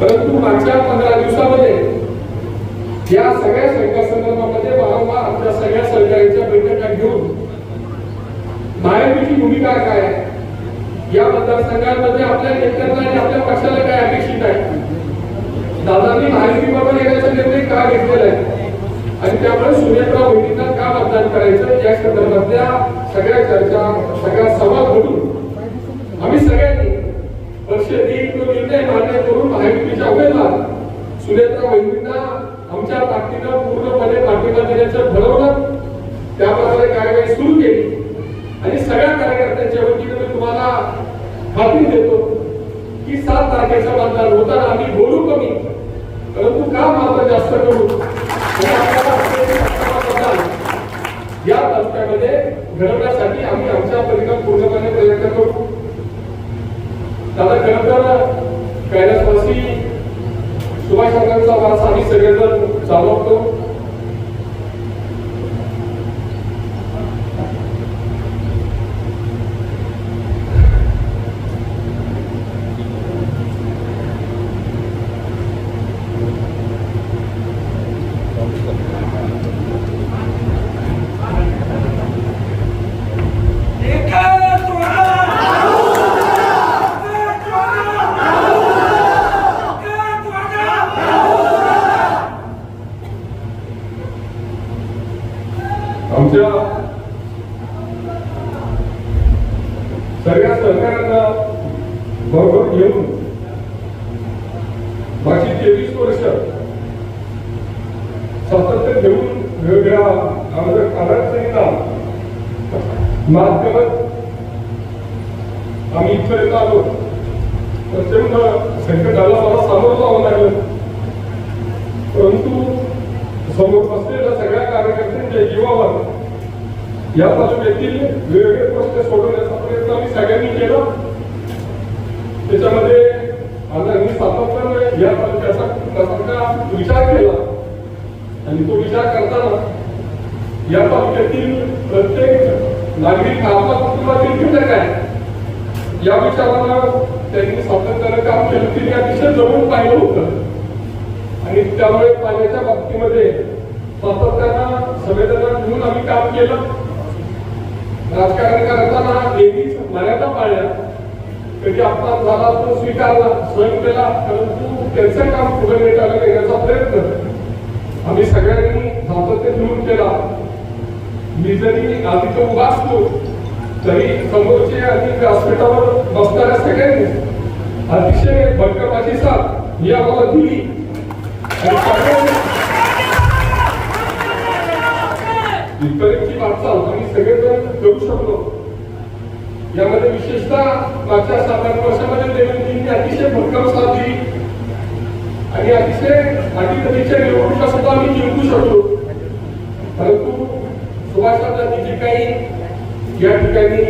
परंतु मागच्या पंधरा दिवसामध्ये या सगळ्या संदर्भामध्ये वारंवार आपल्या सगळ्या सहकार्याच्या बैठका घेऊन महायुतीची भूमिका काय आहे? या मतदारसंघांमध्ये आपल्या नेत्यांना आणि आपल्या पक्षाला काय अपेक्षित आहे? दादांनी महायुतीबरोबर येण्याचा निर्णय का घेतलेला आहे? आणि त्यामुळे सुनेत्राव मोदींना का मतदान करायचं? या संदर्भातल्या सगळ्या चर्चा सगळ्या सुनेत्रा वहिनींना आमच्या ताकदीनं पूर्णपणे पाठिंबा देण्याचं ठरवलं. त्याप्रमाणे कार्यवाही सुरू केली. आणि सगळ्या कार्यकर्त्यांच्या वतीने मी तुम्हाला खात्री देतो की सात तारखेचा मतदान होताना आम्ही बोलू कमी परंतु का मात्र जास्त करू? या टप्प्यामध्ये घडवण्यासाठी आम्ही आमच्या परिणाम पूर्णपणे प्रयत्न करू. दादा खरं तर कैलासवासी सुभाषचंद्रांचा वास आम्ही सगळेजण चालवतो. आमच्या सगळ्या सहकाऱ्यांना बरोबर घेऊन मागची तेवीस वर्ष सातत्य घेऊन वेगवेगळ्या आमच्या अडचणींना मात करत आम्ही इथपर्यंत आलो. प्रचंड संकटाला मला सामोरं जावं लागलं. परंतु समोर बसलेल्या सगळ्या कार्यकर्त्यांच्या जीवावर यापासून तालुक्यातील वेगवेगळे प्रश्न सोडवण्याचा प्रयत्न आम्ही सगळ्यांनी केला. त्याच्यामध्ये आता मी सातत्याने या तालुक्याचा प्रसंगा विचार केला. आणि तो विचार करताना या तालुक्यातील प्रत्येक नागरिक हा घटक आहे या विचारांना त्यांनी सातत्यानं काम केलं. ते अतिशय जवळून पाहिलं होतं. आणि त्यामुळे पाण्याच्या बाबतीमध्ये सातत्यानं संवेदना घेऊन आम्ही काम केलं. राजकारण करताना नेहमीच मर्यादा पाळल्या. कधी अपमान झाला तो स्वीकारला सहन केला परंतु त्यांचं काम पुढे नेटाला नेण्याचा प्रयत्न. आम्ही सगळ्यांनी सातत्य घेऊन केला. मी जरी आधी उभा असतो तरी समोरचे आणि व्यासपीठावर बसणाऱ्या सगळ्यांनी अतिशय भटकपाची साथ ही आम्हाला दिली. आणि इथपर्यंतची वाटचाल आम्ही सगळेजण करू शकलो. यामध्ये विशेषतः मागच्या सात आठ वर्षामध्ये देवेंद्रजींनी अतिशय भक्कम साथ दिली आणि अतिशय अटीतटीच्या निवडणुका सुद्धा आम्ही जिंकू शकलो. परंतु सुभाषचंद्रांनी जे काही या ठिकाणी